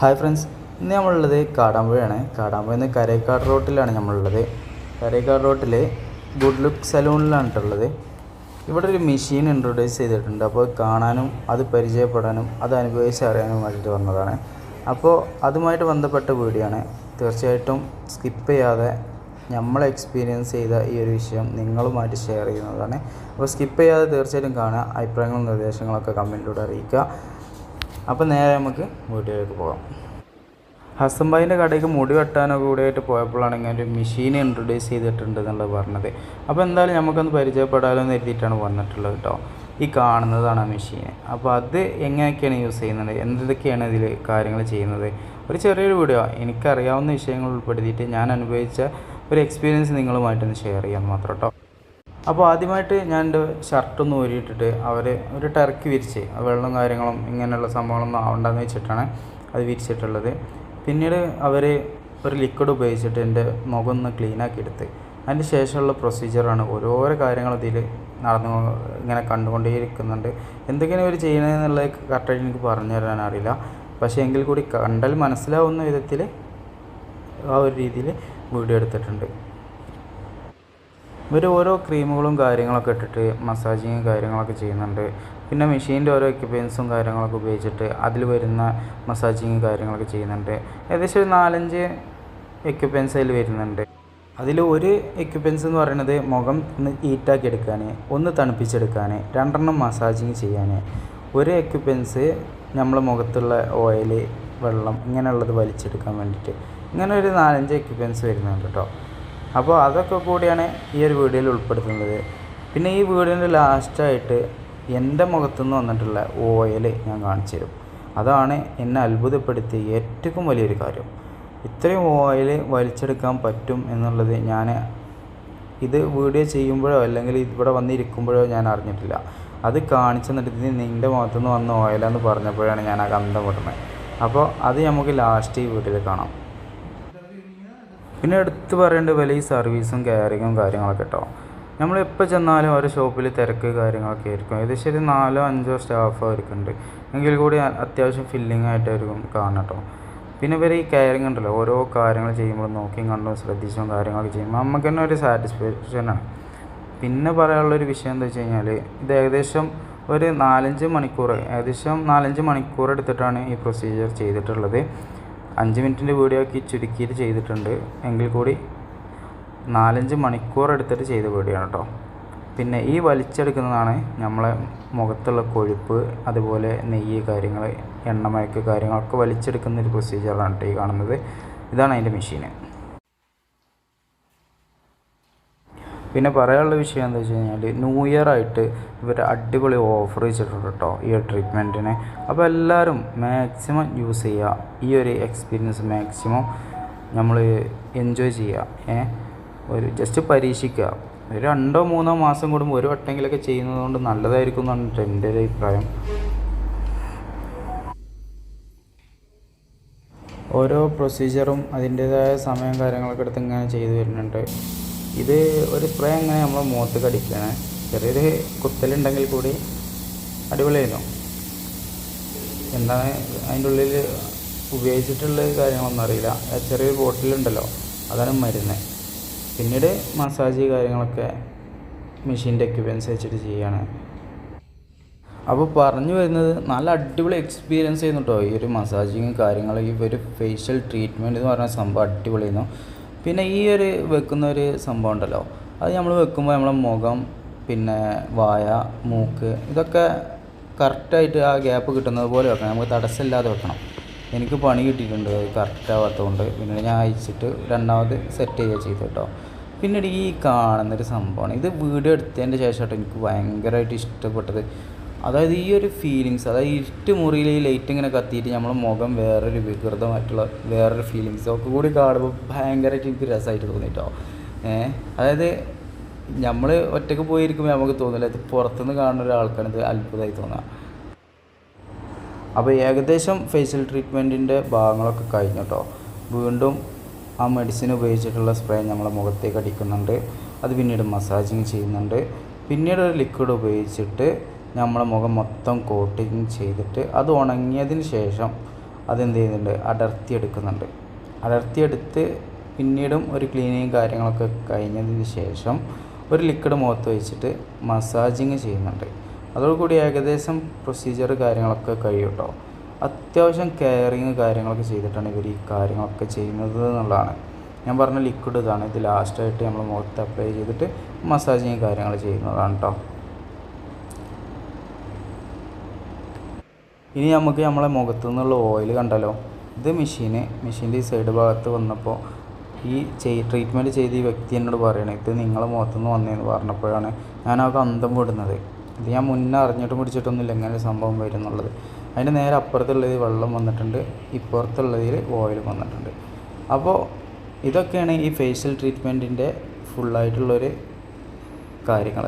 Hi friends ഇന്ന് നമ്മളുള്ളത് കാടാമ്പുഴയാണ്. കാടാമ്പുഴ എന്ന് കരേക്കാട് റോട്ടിലാണ് നമ്മളുള്ളത്. കരേക്കാട് റോട്ടിൽ ഗുഡ് ലുക്ക് സലൂണിലാണ് ഉള്ളത്. ഇവിടെ ഒരു മെഷീൻ ഇൻട്രൊഡ്യൂസ് ചെയ്തിട്ടുണ്ട്. അപ്പോൾ കാണാനും അത് പരിചയപ്പെടാനും അത് അനുഭവിച്ച് അറിയാനും വേണ്ടിയിട്ട് വന്നതാണ്. അപ്പോൾ അതുമായിട്ട് ബന്ധപ്പെട്ട വീഡിയോ ആണ്. തീർച്ചയായിട്ടും സ്കിപ്പ് ചെയ്യാതെ നമ്മൾ എക്സ്പീരിയൻസ് ചെയ്ത ഈ ഒരു വിഷയം നിങ്ങളുമായിട്ട് ഷെയർ ചെയ്യുന്നതാണ്. അപ്പോൾ സ്കിപ്പ് ചെയ്യാതെ തീർച്ചയായിട്ടും കാണുക. അഭിപ്രായങ്ങളും നിർദ്ദേശങ്ങളൊക്കെ കമന്റിലൂടെ അറിയിക്കുക. അപ്പോൾ നേരെ നമുക്ക് വീട്ടിലേക്ക് പോകാം. ഹസംബായിന്റെ കടയ്ക്ക് മുടി വെട്ടാനൊക്കെ കൂടിയായിട്ട് പോയപ്പോഴാണ് ഇങ്ങനെ ഒരു മെഷീൻ ഇൻട്രൊഡ്യൂസ് ചെയ്തിട്ടുണ്ട് എന്നുള്ളത് പറഞ്ഞത്. അപ്പോൾ എന്തായാലും നമുക്കൊന്ന് പരിചയപ്പെടാലോ എന്ന് എഴുതിയിട്ടാണ് വന്നിട്ടുള്ളത് കേട്ടോ ഈ കാണുന്നതാണ് ആ മെഷീൻ അപ്പോൾ അത് എങ്ങനെയൊക്കെയാണ് യൂസ് ചെയ്യുന്നത്? എന്തൊക്കെയാണ് ഇതിൽ കാര്യങ്ങൾ ചെയ്യുന്നത്? ഒരു ചെറിയൊരു വീഡിയോ എനിക്കറിയാവുന്ന വിഷയങ്ങൾ ഉൾപ്പെടുത്തിയിട്ട് ഞാൻ അനുഭവിച്ച ഒരു എക്സ്പീരിയൻസ് നിങ്ങളുമായിട്ടൊന്ന് ഷെയർ ചെയ്യാൻ മാത്രം കേട്ടോ അപ്പോൾ ആദ്യമായിട്ട് ഞാൻ എന്റെ ഷർട്ടൊന്ന് ഊരിയിട്ടിട്ട് അവർ ഒരു ടർക്കി വിരിച്ച് വെള്ളം കാര്യങ്ങളും ഇങ്ങനെയുള്ള സംഭവങ്ങളൊന്നും ആവണ്ടെന്ന് വെച്ചിട്ടാണ് അത് വിരിച്ചിട്ടുള്ളത്. പിന്നീട് അവർ ഒരു ലിക്വിഡ് ഉപയോഗിച്ചിട്ട് എന്റെ മുഖം ഒന്ന് ക്ലീനാക്കി എടുത്ത് അതിന് ശേഷമുള്ള പ്രൊസീജിയറാണ് ഓരോരോ കാര്യങ്ങൾ ഇതിൽ നടന്നു ഇങ്ങനെ കണ്ടുകൊണ്ടേയിരിക്കുന്നുണ്ട്. എന്തൊക്കെയാണ് ഇവർ ചെയ്യണതെന്നുള്ളത് കറക്റ്റായിട്ട് എനിക്ക് പറഞ്ഞു തരാൻ അറിയില്ല. പക്ഷേ എങ്കിൽ കൂടി കണ്ടാൽ മനസ്സിലാവുന്ന വിധത്തിൽ ആ ഒരു രീതിയിൽ വീഡിയോ എടുത്തിട്ടുണ്ട്. ഇവർ ഓരോ ക്രീമുകളും കാര്യങ്ങളൊക്കെ ഇട്ടിട്ട് മസാജിങ് കാര്യങ്ങളൊക്കെ ചെയ്യുന്നുണ്ട്. പിന്നെ മെഷീന്റെ ഓരോ എക്യുപ്മെൻസും കാര്യങ്ങളൊക്കെ ഉപയോഗിച്ചിട്ട് അതിൽ വരുന്ന മസാജിങ് കാര്യങ്ങളൊക്കെ ചെയ്യുന്നുണ്ട്. ഏകദേശം ഒരു നാലഞ്ച് എക്യുപ്മെൻസ് അതിൽ വരുന്നുണ്ട്. അതിൽ ഒരു എക്യുപ്മെൻസ് എന്ന് പറയുന്നത് മുഖം ഒന്ന് ഹീറ്റാക്കി എടുക്കാൻ ഒന്ന് തണുപ്പിച്ചെടുക്കാൻ രണ്ടെണ്ണം മസാജിങ് ചെയ്യാൻ ഒരു എക്യുപ്മെൻസ് നമ്മളെ മുഖത്തുള്ള ഓയിൽ വെള്ളം ഇങ്ങനെയുള്ളത് വലിച്ചെടുക്കാൻ വേണ്ടിയിട്ട്. ഇങ്ങനെ ഒരു നാലഞ്ച് എക്യുപ്മെൻസ് വരുന്നുണ്ട് കേട്ടോ അപ്പോൾ അതൊക്കെ കൂടിയാണ് ഈ ഒരു വീഡിയോയിൽ ഉൾപ്പെടുത്തുന്നത്. പിന്നെ ഈ വീഡിയോന്റെ ലാസ്റ്റായിട്ട് എന്റെ മുഖത്തുനിന്ന് വന്നിട്ടുള്ള ഓയിൽ ഞാൻ കാണിച്ചു തരും. അതാണ് എന്നെ അത്ഭുതപ്പെടുത്തിയ ഏറ്റവും വലിയൊരു കാര്യം. ഇത്രയും ഓയിൽ വലിച്ചെടുക്കാൻ പറ്റും എന്നുള്ളത് ഞാൻ ഇത് വീഡിയോ ചെയ്യുമ്പോഴോ അല്ലെങ്കിൽ ഇവിടെ വന്നിരിക്കുമ്പോഴോ ഞാൻ അറിഞ്ഞിട്ടില്ല. അത് കാണിച്ചു തന്നിട്ട് നിന്റെ മുഖത്തുനിന്ന് വന്ന ഓയിലെന്ന് പറഞ്ഞപ്പോഴാണ് ഞാൻ ആ ഗന്ധം വിടുന്നത്. അപ്പോൾ അത് നമുക്ക് ലാസ്റ്റ് ഈ വീഡിയോയിൽ കാണാം. പിന്നെ എടുത്ത് പറയേണ്ട വില ഈ സർവീസും കെയറിങ്ങും കാര്യങ്ങളൊക്കെ കേട്ടോ നമ്മൾ എപ്പോൾ ചെന്നാലും ഓരോ ഷോപ്പിൽ തിരക്ക് കാര്യങ്ങളൊക്കെ ആയിരിക്കും. ഏകദേശം ഒരു നാലോ അഞ്ചോ സ്റ്റാഫ് അവർക്കുണ്ട് എങ്കിൽ കൂടി അത്യാവശ്യം ഫില്ലിംഗ് ആയിട്ട് ആയിട്ടായിരിക്കും കാണണം കേട്ടോ പിന്നെ ഇവർ ഈ കെയറിങ് ഉണ്ടല്ലോ. ഓരോ കാര്യങ്ങൾ ചെയ്യുമ്പോൾ നോക്കിയും കണ്ടും ശ്രദ്ധിച്ചും കാര്യങ്ങളൊക്കെ ചെയ്യുമ്പോൾ നമുക്ക് തന്നെ ഒരു സാറ്റിസ്ഫാക്ഷനാണ് പിന്നെ പറയാനുള്ളൊരു വിഷയം എന്താ വെച്ച് കഴിഞ്ഞാൽ ഇത് ഏകദേശം ഒരു നാലഞ്ച് മണിക്കൂർ ഏകദേശം നാലഞ്ച് മണിക്കൂർ എടുത്തിട്ടാണ് ഈ പ്രൊസീജിയർ ചെയ്തിട്ടുള്ളത്. അഞ്ച് മിനിറ്റിന്റെ വീഡിയോ ആക്കി ചുരുക്കിയിട്ട് ചെയ്തിട്ടുണ്ട്. എങ്കിൽ കൂടി നാലഞ്ച് മണിക്കൂർ എടുത്തിട്ട് ചെയ്ത വീഡിയോ ആണ് കേട്ടോ. പിന്നെ ഈ വലിച്ചെടുക്കുന്നതാണ് നമ്മളെ മുഖത്തുള്ള കൊഴുപ്പ് അതുപോലെ നെയ്യ് കാര്യങ്ങൾ എണ്ണമയക്ക് കാര്യങ്ങളൊക്കെ വലിച്ചെടുക്കുന്ന ഒരു പ്രൊസീജിയറാണ് കേട്ടോ ഈ കാണുന്നത്. ഇതാണ് അതിന്റെ മെഷീന് പിന്നെ പറയാനുള്ള വിഷയം എന്താ വെച്ച് കഴിഞ്ഞാൽ ന്യൂ ഇയർ ആയിട്ട് ഇവർ അടിപൊളി ഓഫർ വെച്ചിട്ടുണ്ട് കേട്ടോ ഈ ഒരു ട്രീറ്റ്മെന്റിന് അപ്പോൾ എല്ലാവരും മാക്സിമം യൂസ് ചെയ്യുക ഈ ഒരു എക്സ്പീരിയൻസ് മാക്സിമം നമ്മൾ എൻജോയ് ചെയ്യുക ഏ? ഒരു ജസ്റ്റ് പരീക്ഷിക്കുക ഒരു രണ്ടോ മൂന്നോ മാസം കൂടുമ്പോൾ ഒരു വട്ടെങ്കിലൊക്കെ ചെയ്യുന്നത് കൊണ്ട് നല്ലതായിരിക്കും എന്നാണ് എന്റെ ഒരു അഭിപ്രായം. ഓരോ പ്രൊസീജിയറും അതിന്റേതായ സമയം കാര്യങ്ങളൊക്കെ എടുത്ത് ഇങ്ങനെ ചെയ്തു വരുന്നുണ്ട്. ഇത് ഒരു സ്പ്രേ അങ്ങനെ നമ്മൾ മുഖത്ത് കടിക്കുകയാണ് ചെറിയൊരു കുത്തലുണ്ടെങ്കിൽ കൂടി അടിപൊളിയായിരുന്നു. എന്താണ് അതിന്റെ ഉള്ളിൽ ഉപയോഗിച്ചിട്ടുള്ള കാര്യങ്ങളൊന്നും അറിയില്ല. ചെറിയൊരു ബോട്ടിലുണ്ടല്ലോ അതാണ് മരുന്ന്. പിന്നീട് മസാജ് കാര്യങ്ങളൊക്കെ മെഷീന്റെ എക്യുപ്മെൻസ് വെച്ചിട്ട് ചെയ്യാണ്. അപ്പോൾ പറഞ്ഞു വരുന്നത് നല്ല അടിപൊളി എക്സ്പീരിയൻസ് ചെയ്യുന്നു കേട്ടോ ഈ ഒരു മസാജിങ് കാര്യങ്ങൾ ഈ ഒരു ഫേഷ്യൽ ട്രീറ്റ്മെന്റ് എന്ന് പറഞ്ഞ സംഭവം അടിപൊളിയായിരുന്നു. പിന്നെ ഈ ഒരു വെക്കുന്ന ഒരു സംഭവം ഉണ്ടല്ലോ. അത് നമ്മൾ വെക്കുമ്പോൾ നമ്മളെ മുഖം പിന്നെ വായ മൂക്ക് ഇതൊക്കെ കറക്റ്റായിട്ട് ആ ഗ്യാപ്പ് കിട്ടുന്നത് പോലെ വെക്കണം. നമുക്ക് തടസ്സമില്ലാതെ വെക്കണം. എനിക്ക് പണി കിട്ടിയിട്ടുണ്ട്. അത് കറക്റ്റ് ആവാത്തതുകൊണ്ട് പിന്നീട് ഞാൻ അയച്ചിട്ട് രണ്ടാമത് സെറ്റ് ചെയ്യുക ചെയ്തു കേട്ടോ. പിന്നീട് ഈ കാണുന്നൊരു സംഭവമാണ്. ഇത് വീഡിയോ എടുത്തതിന്റെ ശേഷമായിട്ട് എനിക്ക് ഭയങ്കരമായിട്ട് ഇഷ്ടപ്പെട്ടത്. അതായത് ഈ ഒരു ഫീലിങ്സ് അതായത് ഇരുട്ട് മുറിയിൽ ഈ ലൈറ്റ് ഇങ്ങനെ കത്തിയിട്ട് നമ്മളെ മുഖം വേറൊരു വികൃതമായിട്ടുള്ള വേറൊരു ഫീലിങ്സ് ഒക്കെ കൂടി കാണുമ്പോൾ ഭയങ്കരമായിട്ട് എനിക്ക് രസമായിട്ട് തോന്നിയിട്ടോ ഏഹ് അതായത് നമ്മൾ ഒറ്റയ്ക്ക് പോയിരിക്കുമ്പോൾ നമുക്ക് തോന്നില്ല ഇത് പുറത്തുനിന്ന് കാണുന്ന ഒരാൾക്കാണ് ഇത് അത്ഭുതമായി തോന്നുക അപ്പോൾ ഏകദേശം ഫേഷ്യൽ ട്രീറ്റ്മെന്റിന്റെ ഭാഗങ്ങളൊക്കെ കഴിഞ്ഞു കേട്ടോ. വീണ്ടും ആ മെഡിസിൻ ഉപയോഗിച്ചിട്ടുള്ള സ്പ്രേ നമ്മളെ മുഖത്തേക്ക് അടിക്കുന്നുണ്ട്. അത് പിന്നീട് മസാജിങ് ചെയ്യുന്നുണ്ട്. പിന്നീട് ഒരു ലിക്വിഡ് ഉപയോഗിച്ചിട്ട് നമ്മളെ മുഖം മൊത്തം കോട്ടിങ് ചെയ്തിട്ട് അത് ഉണങ്ങിയതിന് ശേഷം അതെന്ത് ചെയ്യുന്നുണ്ട്? അടർത്തിയെടുക്കുന്നുണ്ട്. അടർത്തിയെടുത്ത് പിന്നീടും ഒരു ക്ലീനിങ് കാര്യങ്ങളൊക്കെ കഴിഞ്ഞതിന് ശേഷം ഒരു ലിക്വിഡ് മുഖത്ത് വെച്ചിട്ട് മസാജിങ് ചെയ്യുന്നുണ്ട്. അതോടുകൂടി ഏകദേശം പ്രൊസീജിയർ കാര്യങ്ങളൊക്കെ കഴിയും കേട്ടോ അത്യാവശ്യം കെയറിങ് കാര്യങ്ങളൊക്കെ ചെയ്തിട്ടാണ് ഇവർ ഈ കാര്യങ്ങളൊക്കെ ചെയ്യുന്നത് എന്നുള്ളതാണ്. ഞാൻ പറഞ്ഞ ലിക്വിഡ് ഇതാണ്. ഇത് ലാസ്റ്റായിട്ട് നമ്മൾ മുഖത്ത് അപ്ലൈ ചെയ്തിട്ട് മസാജിങ് കാര്യങ്ങൾ ചെയ്യുന്നതാണ് കേട്ടോ ഇനി നമുക്ക് നമ്മളെ മുഖത്തു നിന്നുള്ള ഓയിൽ കണ്ടല്ലോ. ഇത് മെഷീന് മെഷീന്റെ ഈ സൈഡ് ഭാഗത്ത് വന്നപ്പോൾ ഈ ചെയ് ട്രീറ്റ്മെന്റ് ചെയ്ത ഈ വ്യക്തി എന്നോട് പറയണേ ഇത് നിങ്ങളെ മുഖത്തു നിന്ന് വന്നതെന്ന് പറഞ്ഞപ്പോഴാണ് ഞാൻ ആ അന്തം വിടുന്നത്. ഇത് ഞാൻ മുന്നേ അറിഞ്ഞിട്ടും പിടിച്ചിട്ടൊന്നുമില്ല ഇങ്ങനെ ഒരു സംഭവം വരും എന്നുള്ളത് അതിന്റെ നേരെ അപ്പുറത്തുള്ളതിൽ വെള്ളം വന്നിട്ടുണ്ട് ഇപ്പുറത്തുള്ളതിൽ ഓയിൽ വന്നിട്ടുണ്ട്. അപ്പോൾ ഇതൊക്കെയാണ് ഈ ഫേഷ്യൽ ട്രീറ്റ്മെന്റിന്റെ ഫുള്ളായിട്ടുള്ളൊരു കാര്യങ്ങൾ